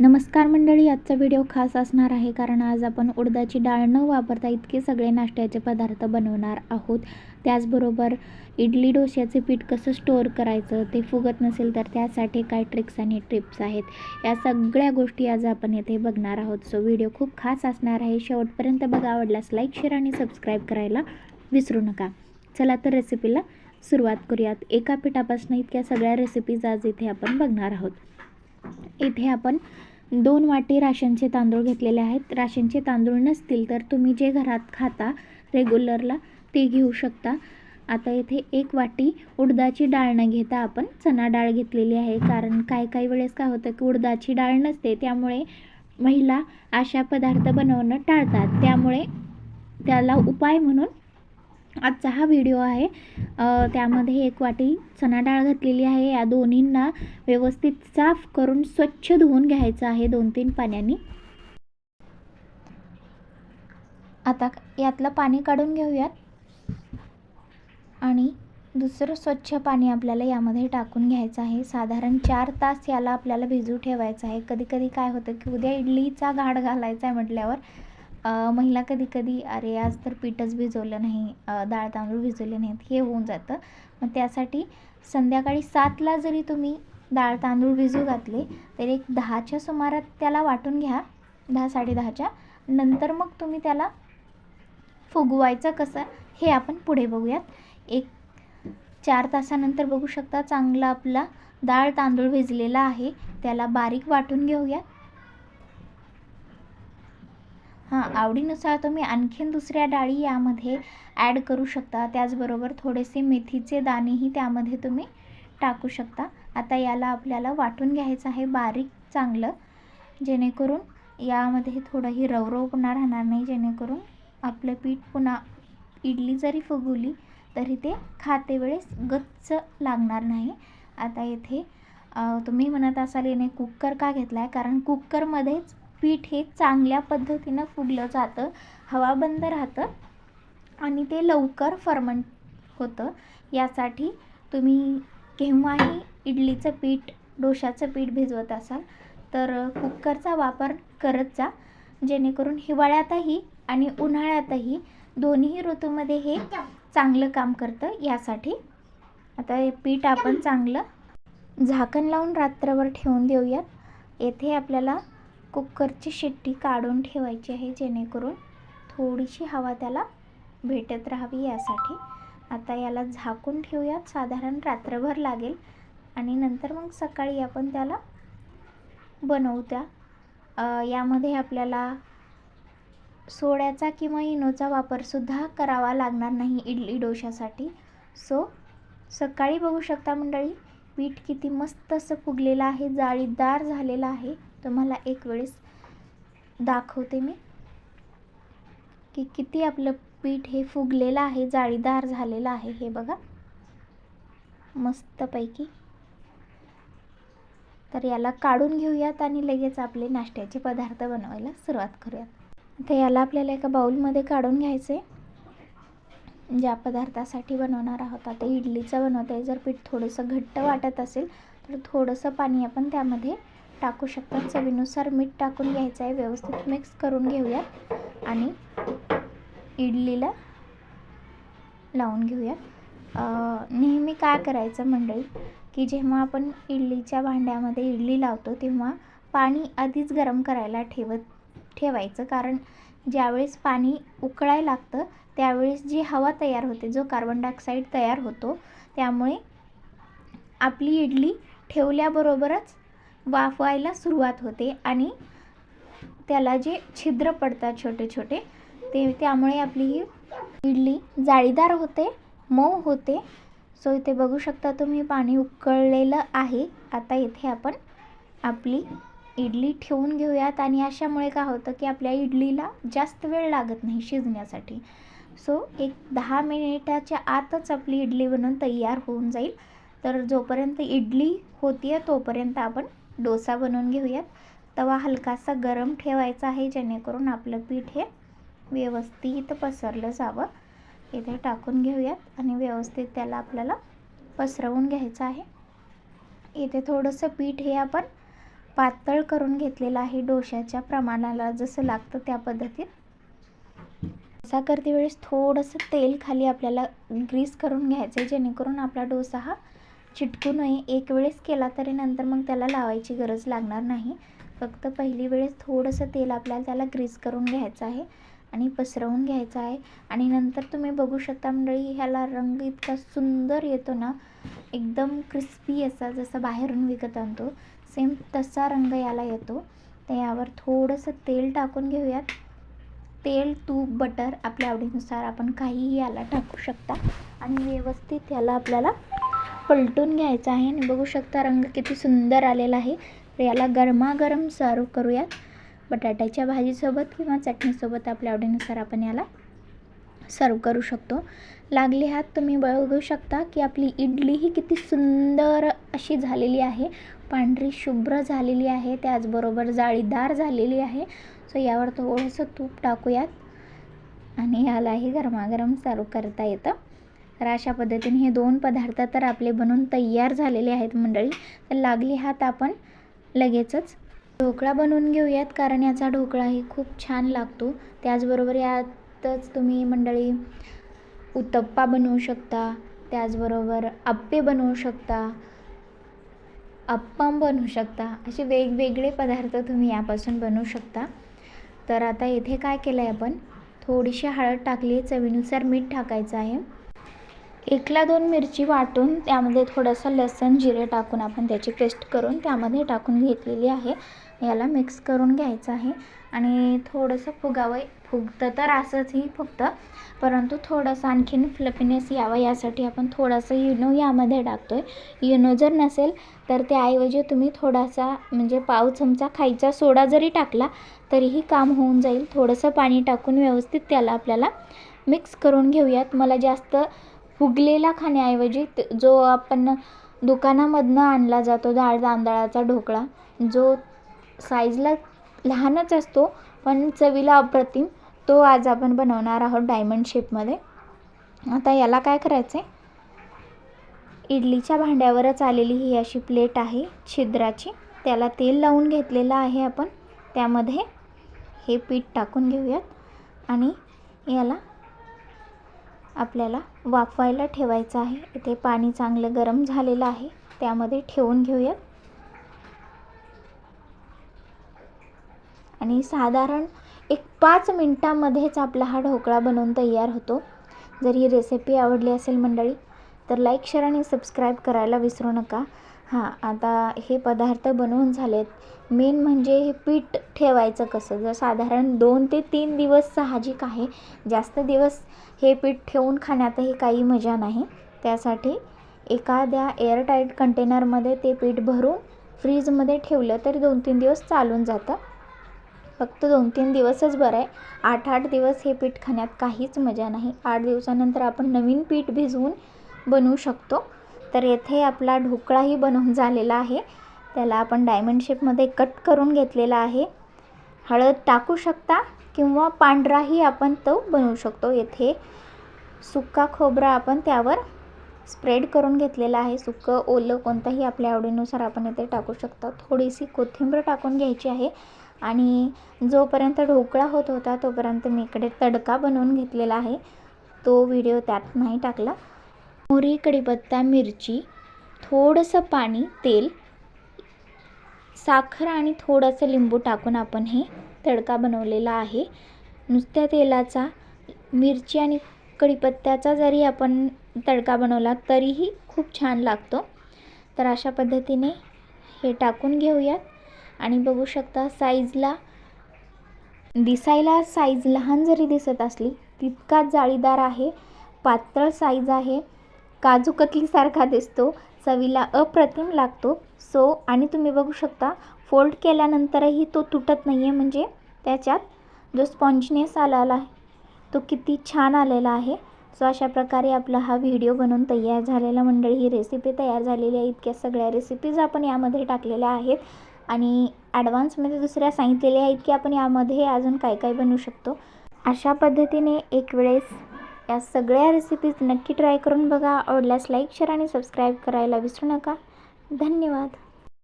नमस्कार मंडळी आजचा व्हिडिओ खास असणार आहे कारण आज आपण उडदाची डाळ न वापरता इतके सगळे नाश्त्याचे पदार्थ बनवणार आहोत. त्याचबरोबर इडली डोश्याचे पीठ कसं स्टोअर करायचं ते फुगत नसेल तर त्यासाठी काय ट्रिक्स आणि टिप्स आहेत. या सगळ्या गोष्टी आज आपण येथे बघणार आहोत. सो व्हिडिओ खूप खास असणार आहे. शेवटपर्यंत बघा आवडल्यास लाईक शेअर आणि सबस्क्राईब करायला विसरू नका. चला तर रेसिपीला सुरुवात करूयात. एका पिठापासून इतक्या सगळ्या रेसिपीज आज इथे आपण बघणार आहोत. इथे आपण दोन वाटी राशनचे तांदूळ घेतलेले आहेत. राशनचे तांदूळ नसतील तर तुम्ही जे घरात खाता रेग्युलरला ते घेऊ शकता. आता इथे एक वाटी उडदाची डाळ न घेता आपण चणा डाळ घेतलेली आहे. कारण काय काही वेळेस काय होतं की उडदाची डाळ नसते त्यामुळे महिला अशा पदार्थ बनवणं टाळतात. त्यामुळे त्याला उपाय म्हणून आजचा हा व्हिडिओ आहे. त्यामध्ये एक वाटी चणा डाळ घातलेली आहे. या दोन्हींना व्यवस्थित साफ करून स्वच्छ धुवून घ्यायचं आहे दोन तीन पाण्याने. आता यातलं पाणी काढून घेऊयात. आणि दुसरं स्वच्छ पाणी आपल्याला यामध्ये टाकून घ्यायचं आहे. साधारण चार तास याला आपल्याला भिजू ठेवायचं आहे. कधी कधी काय होतं की उद्या इडलीचा घाट घालायचा आहे म्हटल्यावर महिला कधी कधी अरे आज तर पीठच भिजवलं नाही डाळ तांदूळ भिजवले नाहीत हे होऊन जातं. मग त्यासाठी संध्याकाळी सातला जरी तुम्ही डाळ तांदूळ भिजू घातले तर एक दहाच्या सुमारात त्याला वाटून घ्या दहा साडेदहाच्या नंतर मग तुम्ही त्याला फुगवायचं कसं हे आपण पुढे बघूयात. एक चार तासानंतर बघू शकता चांगला आपला डाळ तांदूळ भिजलेला आहे. त्याला बारीक वाटून घेऊयात हां आवडीनुसार तुम्ही आणखीन दुसऱ्या डाळी यामध्ये ॲड करू शकता. त्याचबरोबर थोडेसे मेथीचे दाणेही त्यामध्ये तुम्ही टाकू शकता. आता याला आपल्याला वाटून घ्यायचं आहे बारीक चांगलं. जेणेकरून यामध्ये थोडंही रवरवपणा राहणार नाही. जेणेकरून आपलं पीठ पुन्हा इडली जरी फुगवली तरी ते खाते वेळेस गच्च लागणार नाही. आता येथे तुम्ही म्हणत असाल याने कुकर का घेतला आहे कारण कुकरमध्येच पीठ हे चांगल्या पद्धतीनं फुगलं जातं. हवा बंद राहतं आणि ते लवकर फर्मंट होतं. यासाठी तुम्ही केव्हाही इडलीचं पीठ डोशाचं पीठ भिजवत असाल तर कुकरचा वापर करत जा. जेणेकरून हिवाळ्यातही आणि उन्हाळ्यातही दोन्ही ऋतूमध्ये हे चांगलं काम करतं. यासाठी आता हे पीठ आपण चांगलं झाकण लावून रात्रभर ठेवून देऊयात. येथे आपल्याला कुकरची शिट्टी काढून ठेवायची आहे जेणेकरून थोडीशी हवा त्याला भेटत राहावी यासाठी. आता याला झाकून ठेवूयात. साधारण रात्रभर लागेल. आणि नंतर मग सकाळी आपण त्याला बनवू त्या. यामध्ये आपल्याला सोड्याचा किंवा इनोचा वापरसुद्धा करावा लागणार नाही इडली डोशासाठी. सो सकाळी बघू शकता मंडळी पीठ किती मस्त असं फुगलेलं आहे जाळीदार झालेलं आहे. तुम्हाला एक वेळेस दाखवते मी की किती आपलं पीठ हे फुगलेलं आहे जाळीदार झालेलं आहे हे बघा. मस्तपैकी. तर याला काढून घेऊयात आणि लगेच आपले नाश्त्याचे पदार्थ बनवायला सुरुवात करूयात. तर याला आपल्याला एका बाऊलमध्ये काढून घ्यायचे. ज्या पदार्थासाठी बनवणार आहोत आता इडलीचं बनवत आहे जर पीठ थोडंसं घट्ट वाटत असेल तर थोडंसं पाणी आपण त्यामध्ये टाकू शकतात. चवीनुसार मीठ टाकून घ्यायचं आहे. व्यवस्थित मिक्स करून घेऊयात. आणि इडलीला लावून घेऊयात. नेहमी काय करायचं मंडळी? की जेव्हा आपण इडलीच्या भांड्यामध्ये इडली लावतो तेव्हा पाणी आधीच गरम करायला ठेवत ठेवायचं. कारण ज्यावेळेस पाणी उकळायला लागतं त्यावेळेस जी हवा तयार होते जो कार्बन डायऑक्साईड तयार होतो त्यामुळे आपली इडली ठेवल्याबरोबरच वाफवायला सुरुवात होते आणि त्याला जे छिद्र पडतात छोटे छोटे ते त्यामुळे आपली ही इडली जाळीदार होते मऊ होते. सो इथे बघू शकता तुम्ही पाणी उकळलेलं आहे. आता इथे आपण आपली इडली ठेवून घेऊयात आणि अशामुळे काय होतं की आपल्या इडलीला जास्त वेळ लागत नाही शिजण्यासाठी. सो एक दहा मिनिटाच्या आतच आपली इडली बनवून तयार होऊन जाईल. तर जोपर्यंत इडली होती तोपर्यंत आपण डोसा बनवून घेऊयात. तवा हलकासा गरम ठेवायचा आहे जेणेकरून आपलं पीठ हे व्यवस्थित पसरलं जावं. इथे टाकून घेऊयात आणि व्यवस्थित त्याला आपल्याला पसरवून घ्यायचं आहे. इथे थोडंसं पीठ हे आपण पातळ करून घेतलेलं आहे डोशाच्या प्रमाणाला जसं लागतं त्या पद्धतीत. डोसा करते वेळेस थोडंसं तेल खाली आपल्याला ग्रीस करून घ्यायचं आहे जेणेकरून आपला डोसा हा चिटकू नये एक वेळेस केला तरी नंतर मग त्याला लावायची गरज लागणार नाही. फक्त पहिली वेळेस थोडंसं तेल आपल्याला त्याला ग्रीस करून घ्यायचं आहे आणि पसरवून घ्यायचं आहे. आणि नंतर तुम्ही बघू शकता मंडळी ह्याला रंग इतका सुंदर येतो ना एकदम क्रिस्पी असा जसा बाहेरून विकत आणतो सेम तसा रंग याला येतो. तर यावर थोडंसं तेल टाकून घेऊयात. तेल तूप बटर आपल्या आवडीनुसार आपण काहीही याला टाकू शकता. आणि व्यवस्थित याला आपल्याला पलटून घ्यायचा आहे. आणि बघू शकता रंग किती सुंदर आलेला आहे. तर याला गरमागरम सर्व करूयात बटाट्याच्या भाजीसोबत किंवा चटणीसोबत आपल्या आवडीनुसार आपण याला सर्व करू शकतो. लागली हात तुम्ही बघू शकता की आपली इडली ही किती सुंदर अशी झालेली आहे. पांढरी शुभ्र झालेली आहे. त्याचबरोबर जाळीदार झालेली आहे. सो यावर थोडंसं तूप टाकूयात. आणि यालाही गरमागरम सर्व करता येतं. तर अशा पद्धतीने हे दोन पदार्थ तर आपले बनवून तयार झालेले आहेत मंडळी. तर लागली हात आपण लगेचच. ढोकळा बनवून घेऊयात कारण याचा ढोकळाही खूप छान लागतो. त्याचबरोबर यातच तुम्ही मंडळी उत्तप्पा बनवू शकता त्याचबरोबर आप्पे बनवू शकता अप्पम बनवू शकता असे वेगवेगळे पदार्थ तुम्ही यापासून बनवू शकता. तर आता येथे काय केलं आहे आपण? थोडीशी हळद टाकली आहे चवीनुसार मीठ टाकायचं आहे. एकला दोन मिरची वाटून त्यामध्ये थोडंसं लसण जिरे टाकून आपण त्याची पेस्ट करून त्यामध्ये टाकून घेतलेली आहे. याला मिक्स करून घ्यायचं आहे. आणि थोडंसं फुगावं फुगतं तर असंचही फुगतं परंतु थोडंसं आणखीन फ्लफीनेस यावं यासाठी आपण थोडंसं युनो यामध्ये टाकतो आहे युनो जर नसेल तर त्याऐवजी तुम्ही थोडासा म्हणजे पाव चमचा खायचा सोडा जरी टाकला तरीही काम होऊन जाईल. थोडंसं पाणी टाकून व्यवस्थित त्याला आपल्याला मिक्स करून घेऊयात. मला जास्त फुगलेला खाण्याऐवजी जो आपण दुकानामधनं आणला जातो डाळ तांदळाचा ढोकळा जो साईजला लहानच असतो पण चवीला अप्रतिम तो आज आपण बनवणार आहोत डायमंड शेपमध्ये आता याला काय करायचं आहे इडलीच्या भांड्यावरच आलेली ही अशी प्लेट आहे छिद्राची. त्याला तेल लावून घेतलेलं आहे आपण. त्यामध्ये हे पीठ टाकून घेऊयात. आणि याला आपल्याला वाफवायला ठेवायचं आहे. इथे पाणी चांगलं गरम झालेलं आहे. त्यामध्ये ठेवून घेऊयात आणि साधारण एक पाच मिनटामध्येच आपला हा ढोकळा बनवून तयार होतो. जर ही रेसिपी आवडली असेल मंडळी तर लाईक शेअर आणि सबस्क्राईब करायला विसरू नका. हां आता हे पदार्थ बनवून झालेत. मेन म्हणजे हे पीठ ठेवायचं कसं? जर साधारण दोन ते तीन दिवस साहजिक आहे. जास्त दिवस हे पीठ ठेवून खाण्यातही काही मजा नाही. त्यासाठी एखाद्या एअरटाईट कंटेनरमध्ये ते पीठ भरून फ्रीजमध्ये ठेवलं तरी दोन तीन दिवस चालून जातं. फक्त दोन तीन दिवसच बरं आहे. आठ आठ दिवस हे पीठ खाण्यात काहीच मजा नाही. आठ दिवसानंतर आपण नवीन पीठ भिजवून बनवू शकतो. तर येथे आपला ढोकळाही बनवून झालेला आहे. त्याला आपण डायमंड शेपमध्ये कट करून घेतलेला आहे. हळद टाकू शकता किंवा पांढराही आपण तो बनवू शकतो. येथे सुक्का खोबरा आपण त्यावर स्प्रेड करून घेतलेला आहे. सुकं ओलं कोणतंही आपल्या आवडीनुसार आपण इथे टाकू शकता. थोडीशी कोथिंबीर टाकून घ्यायची आहे आणि जोपर्यंत ढोकळा होत होता तोपर्यंत मी इकडे तडका बनवून घेतलेला आहे. तो व्हिडिओ त्यात नाही टाकला. मोहरी कढीपत्ता मिरची थोडंसं पाणी तेल साखर आणि थोडंसं लिंबू टाकून आपण हे तडका बनवलेला आहे. नुसत्या तेलाचा मिरची आणि कढीपत्त्याचा जरी आपण तडका बनवला तरीही खूप छान लागतो. तर अशा पद्धतीने हे टाकून घेऊयात. आणि बघू शकता साईजला दिसायला साईज लहान जरी दिसत असली तितकाच जाळीदार आहे. पातळ साईज आहे. काजू कतलीसारखा दिसतो चवीला अप्रतिम लागतो. सो आणि तुम्ही बघू शकता फोल्ड केल्यानंतरही तो तुटत नाही आहे म्हणजे त्याच्यात जो स्पॉन्जनेस आलेला आहे तो किती छान आलेला आहे. सो अशा प्रकारे आपला हा व्हिडिओ बनवून तयार झालेला मंडळी ही रेसिपी तयार झालेली आहे. इतक्या सगळ्या रेसिपीज आपण यामध्ये टाकलेल्या आहेत. आणि ॲडव्हान्समध्ये दुसऱ्या सांगितलेल्या आहेत की आपण यामध्ये अजून काय काय बनवू शकतो. अशा पद्धतीने एक वेळेस या सगळ्या रेसिपीज नक्की ट्राय करून बघा. आवडल्यास लाईक शेअर आणि सबस्क्राईब करायला विसरू नका. धन्यवाद.